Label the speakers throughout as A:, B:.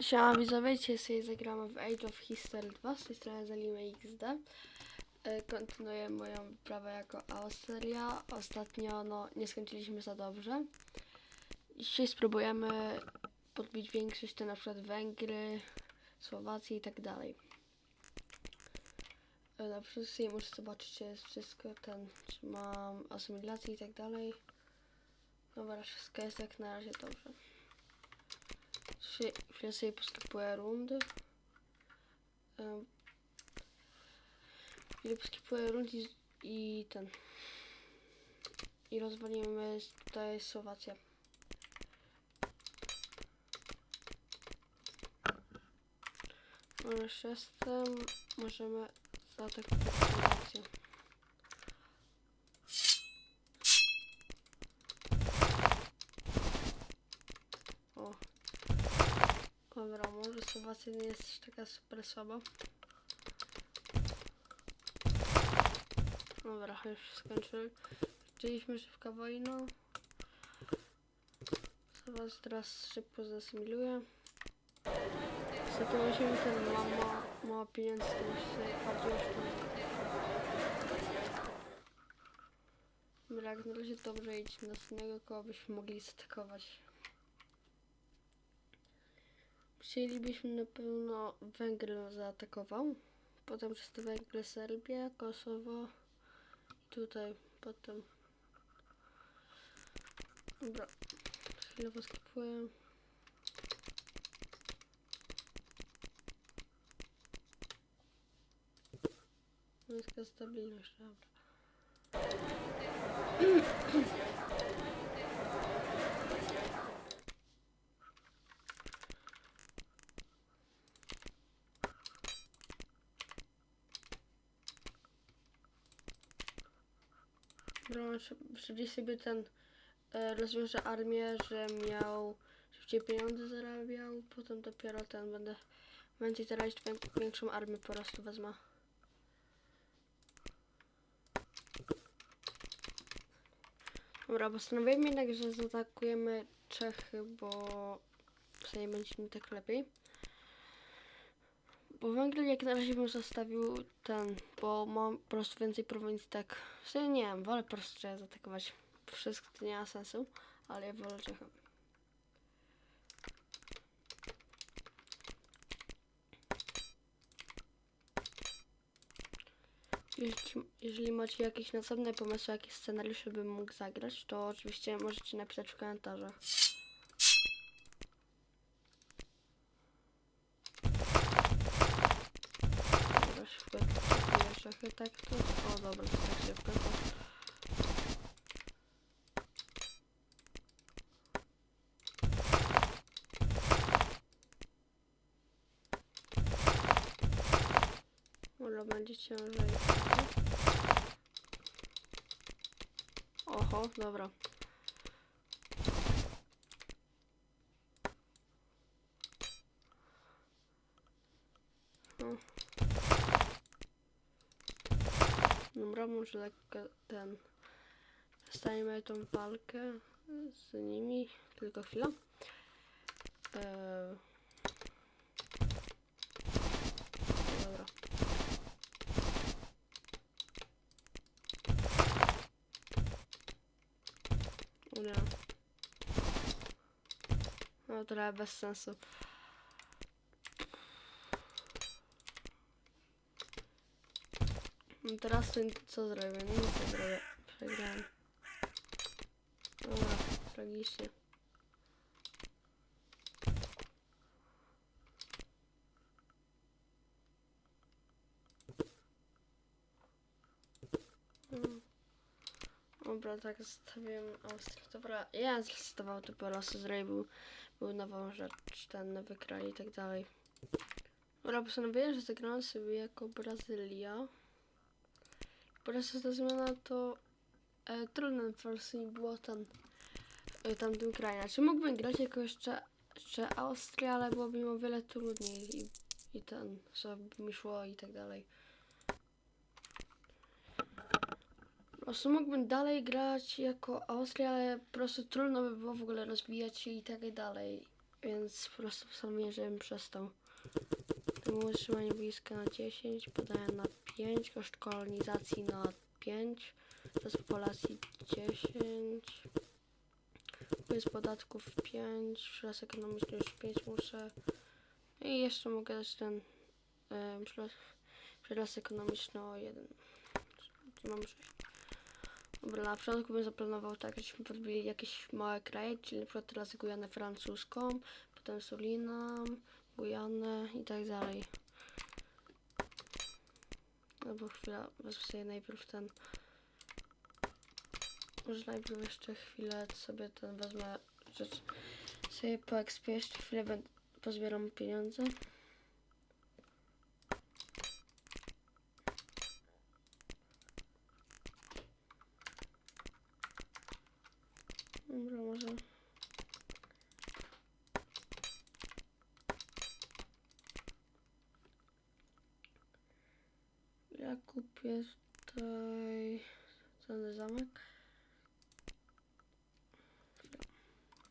A: Siema widzowie, dzisiaj sobie zagramy w Age of History 2, z tej strony Zalimy XD. E, Kontynuuję moją wyprawę jako Austria. Ostatnio no, nie skończyliśmy za dobrze. Dzisiaj spróbujemy podbić większość, to na przykład Węgry, Słowację i tak dalej. E, Na sobie muszę zobaczyć, czy jest wszystko ten, czy mam asymilację i tak dalej. Dobra, wszystko jest jak na razie dobrze. Się- Chwilę sobie poskipuję rundy. Em, Chwilę poskipuję rundy i, i ten. I rozwalimy tutaj Słowację. Już jestem. Możemy zaatakować Słowację. O, Dobra, może Słowacja nie jest taka super słaba. Dobra, już skończyłem. Chcieliśmy szybka wojna. Słowacja teraz szybko zasymiluje. Niestety musimy ten ma, ma, ma pieniędzy, to musi bardziej oszczędzić. Dobra, jak na razie dobrze iść. Następnego koła byśmy mogli zaatakować. Chcielibyśmy na pewno Węgry zaatakował. Potem przez te Węgry Serbię, Kosowo tutaj potem. Dobra, chwilę poskipuję. No jest taka stabilność, dobra. No, szybciej sobie ten e, rozwiąże armię, że miał szybciej pieniądze zarabiał, potem dopiero ten będę więcej zarabiać, większą armię po prostu wezmę. Dobra, postanowiłem jednak, że zaatakujemy Czechy, bo przynajmniej będzie mi tak lepiej. Bo Węgry jak na razie bym zostawił ten, bo mam po prostu więcej prowincji tak. W sumie nie wiem, wolę po prostu Czechy zaatakować. Wszystko to nie ma sensu, ale ja wolę Czechy. Jeśli, jeżeli macie jakieś następne pomysły, jakie scenariusze bym mógł zagrać, to oczywiście możecie napisać w komentarzach. Dobra, szybko kupuję szachy, tak to. O dobra, to tak szybko to. Może będzie ciężej. Oho, dobra. No. Dobra, może lekko ten. Zostajemy tą walkę z nimi. Tylko chwila. Eee. Dobra. Nie. No trochę bez sensu. No teraz co zrobię? No nic nie zrobię. Przegrałem. Dobra, tragicznie. Mm. Dobra, tak zostawiłem Austrię. Dobra, ja zrecytował to po zrobił, był, nową rzecz, ten nowy kraj i tak dalej. Dobra, postanowiłem, że zagrałem sobie jako Brazylia. Po prostu ta zmiana to e, trudna wersji było tam e, tamtym krajem. Znaczy mógłbym grać jako jeszcze, jeszcze Austria, ale byłoby mi o wiele trudniej i, i ten, co by mi szło i tak dalej. Po prostu mógłbym dalej grać jako Austria, ale po prostu trudno by było w ogóle rozwijać się i tak dalej. więc po prostu postanowiłem, żebym przestał. Temu utrzymanie boiska na 10, podaję na 5, koszt kolonizacji na 5, czas populacji 10, bez podatków 5, przyrost ekonomiczny już 5 muszę. I jeszcze mogę dać ten przyrost ekonomiczny o 1. Czyli mam 6. Dobra, na początku bym zaplanował tak, żebyśmy podbili jakieś małe kraje, czyli na przykład teraz Gujanę francuską, potem Surinam, Gujanę i tak dalej. Albo chwila, wezmę sobie najpierw ten... Może najpierw jeszcze chwilę sobie ten wezmę rzecz. Sobie poekspię jeszcze chwilę, pozbieram pieniądze. Dobra, może... Ja kupię tutaj ten zamek.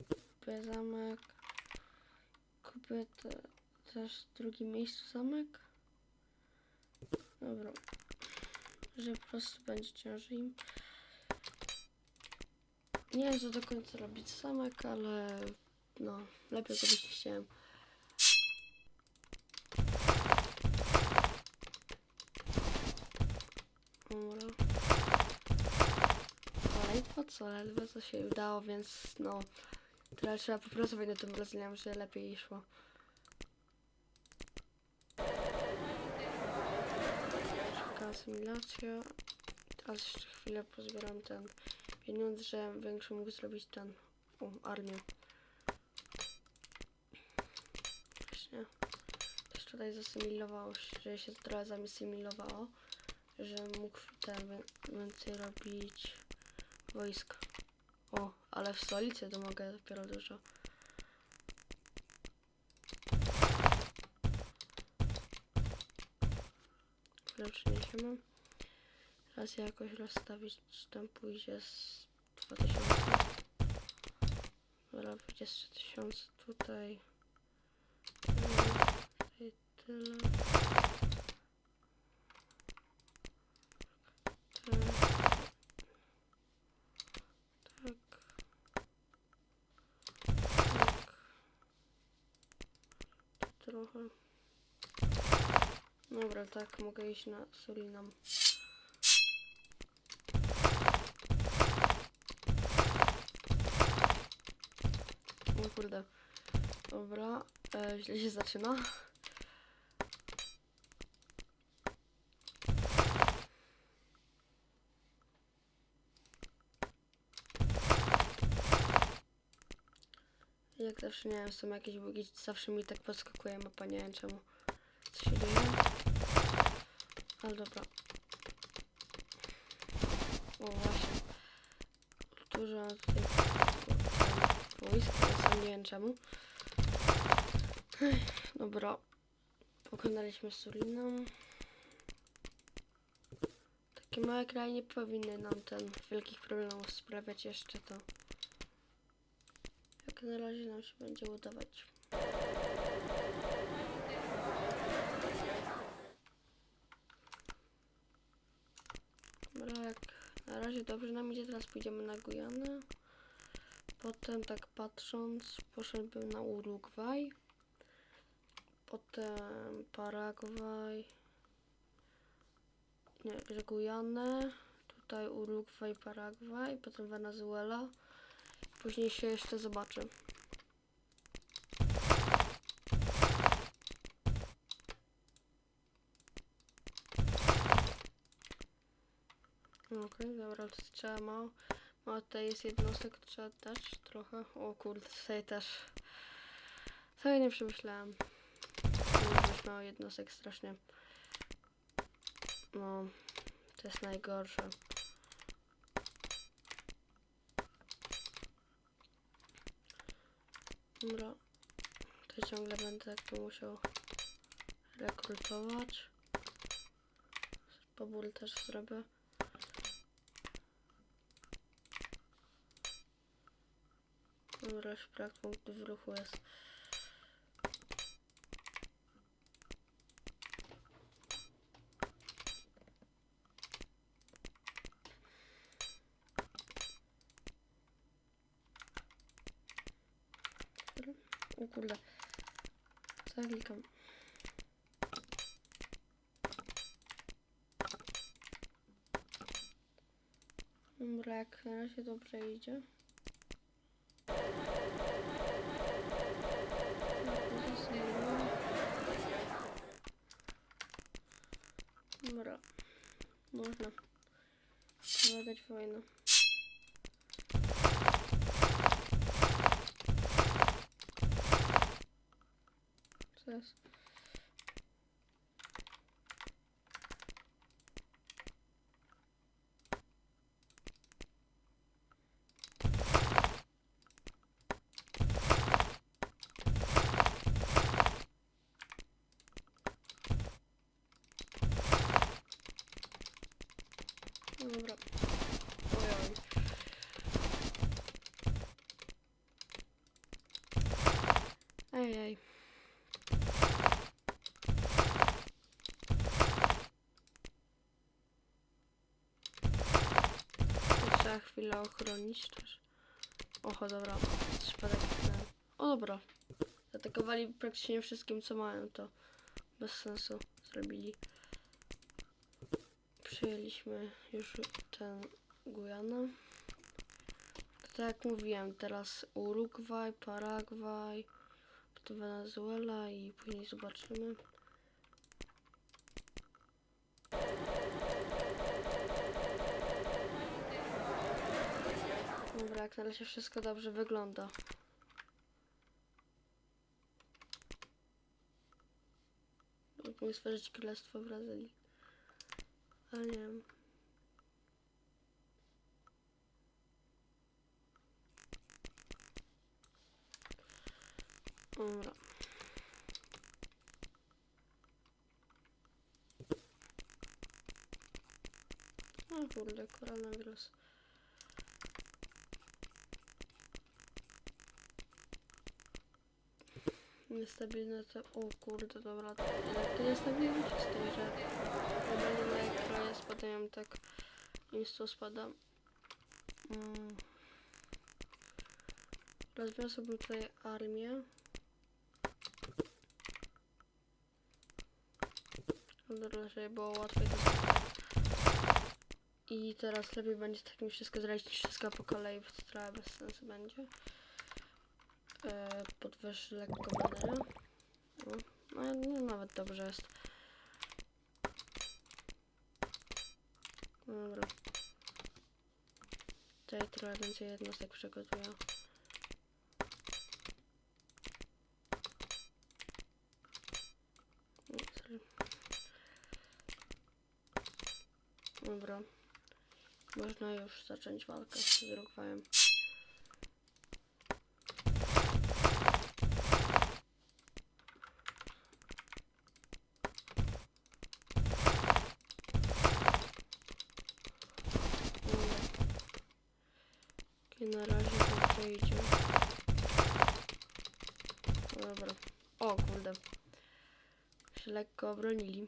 A: Kupię zamek. Kupię te, też w drugim miejscu zamek. Dobra. Że po prostu będzie ciężej. Nie wiem, co do końca robić zamek, ale no, lepiej go nie chciałem. Dobra. Ale po co, ledwo co się udało, więc no, teraz trzeba popracować nad tym rozwiązaniem, że lepiej szło. Szybka asymilacja. Teraz jeszcze chwilę pozbieram ten pieniądz, że większy mógł zrobić ten o, armię. Właśnie. Też tutaj zasymilowało się, że się trochę zasymilowało, że mógł ten więcej robić wojsk. O, ale w stolicy to mogę dopiero dużo. Chwilę przeniesiemy. Teraz ja jakoś rozstawić, tam pójdzie z 2000. Dobra, będzie z 3000 tutaj. I tyle. Tak. Tak. Tak. Trochę. Dobra, tak, mogę iść na Surinam. O kurde. Dobra, e, źle się zaczyna. Zawsze nie wiem, są jakieś bugi, zawsze mi tak podskakuje mapa, nie wiem czemu. Co się dzieje? Ale dobra. O właśnie. Dużo tutaj wojsk, sam nie wiem czemu. Dobra. Pokonaliśmy Surinam. Takie małe kraje nie powinny nam ten wielkich problemów sprawiać jeszcze to. Jak na razie nam się będzie udawać. Dobra, jak na razie dobrze nam idzie, teraz pójdziemy na Gujanę. Potem tak patrząc, poszedłbym na Urugwaj. Potem Paragwaj. Nie, Gujanę. Tutaj Urugwaj, Paragwaj. Potem Wenezuela. Później się jeszcze zobaczy. Okej, dobra, to trzeba mało. Mało tutaj jest jednostek, trzeba też trochę. O kurde, tutaj też. Sobie nie przemyślałem. Już mało jednostek strasznie. No, to jest najgorsze. Dobra. To ciągle będę jakby musiał rekrutować. Pobór też zrobię. Dobra, już brak punktów w ruchu jest. O kurde. Zaklikam. Dobra, jak na razie dobrze idzie. Dobra. Można. Trzeba dać wojnę. Co jest? No dobra. Ojoj. Ej, ej. To Trzeba chwilę ochronić też. Oho, dobra. O, dobra. Zaatakowali praktycznie wszystkim, co mają, to bez sensu zrobili. Przyjęliśmy już ten Gujana. To tak jak mówiłem, teraz Urugwaj, Paragwaj, potem Wenezuela i później zobaczymy. Dobra, jak na razie wszystko dobrze wygląda. Mógłbym stworzyć królestwo Brazylii. Ale nie wiem. Dobra. O kurde, koronawirus. Niestabilne to... O kurde, dobra. To niestabilność z tej, że normalnie moje kraje spadają tak... Insto spada. Mm. Rozwiązałbym tutaj armię. Dobra, żeby było łatwiej I teraz lepiej będzie tak mi wszystko zrobić niż wszystko po kolei, bo to trochę bez sensu będzie. E, podwyż lekko banerę. No, no, no nawet dobrze jest. Dobra. Tutaj trochę więcej jednostek przygotuję. O, sorry. Dobra. Można już zacząć walkę z Urugwajem. I na razie to idzie. Dobra. O kurde. Się lekko obronili.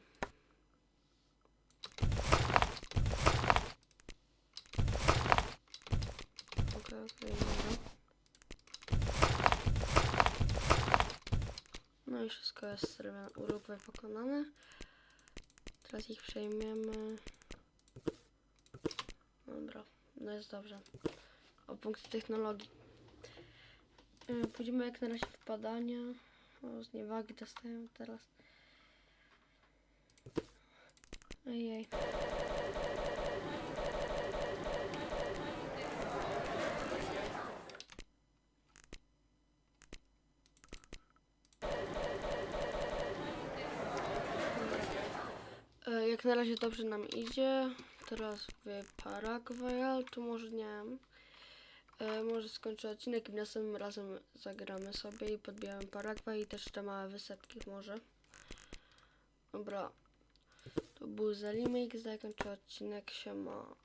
A: Okej, okej, dobra. No i wszystko jest zrobione. Urugwaj pokonane. Teraz ich przejmiemy. Dobra, no jest dobrze. O punkty technologii. Yy, Pójdziemy jak na razie w badania. O, zniewagi dostają teraz. Ojej. E, Jak na razie dobrze nam idzie. Teraz w Paragwaj, ale tu może nie. E, może skończę odcinek i następnym razem zagramy sobie i podbijamy Paragwaj i też te małe wysepki może. Dobra. To był Zalimik, zakończę odcinek, siema.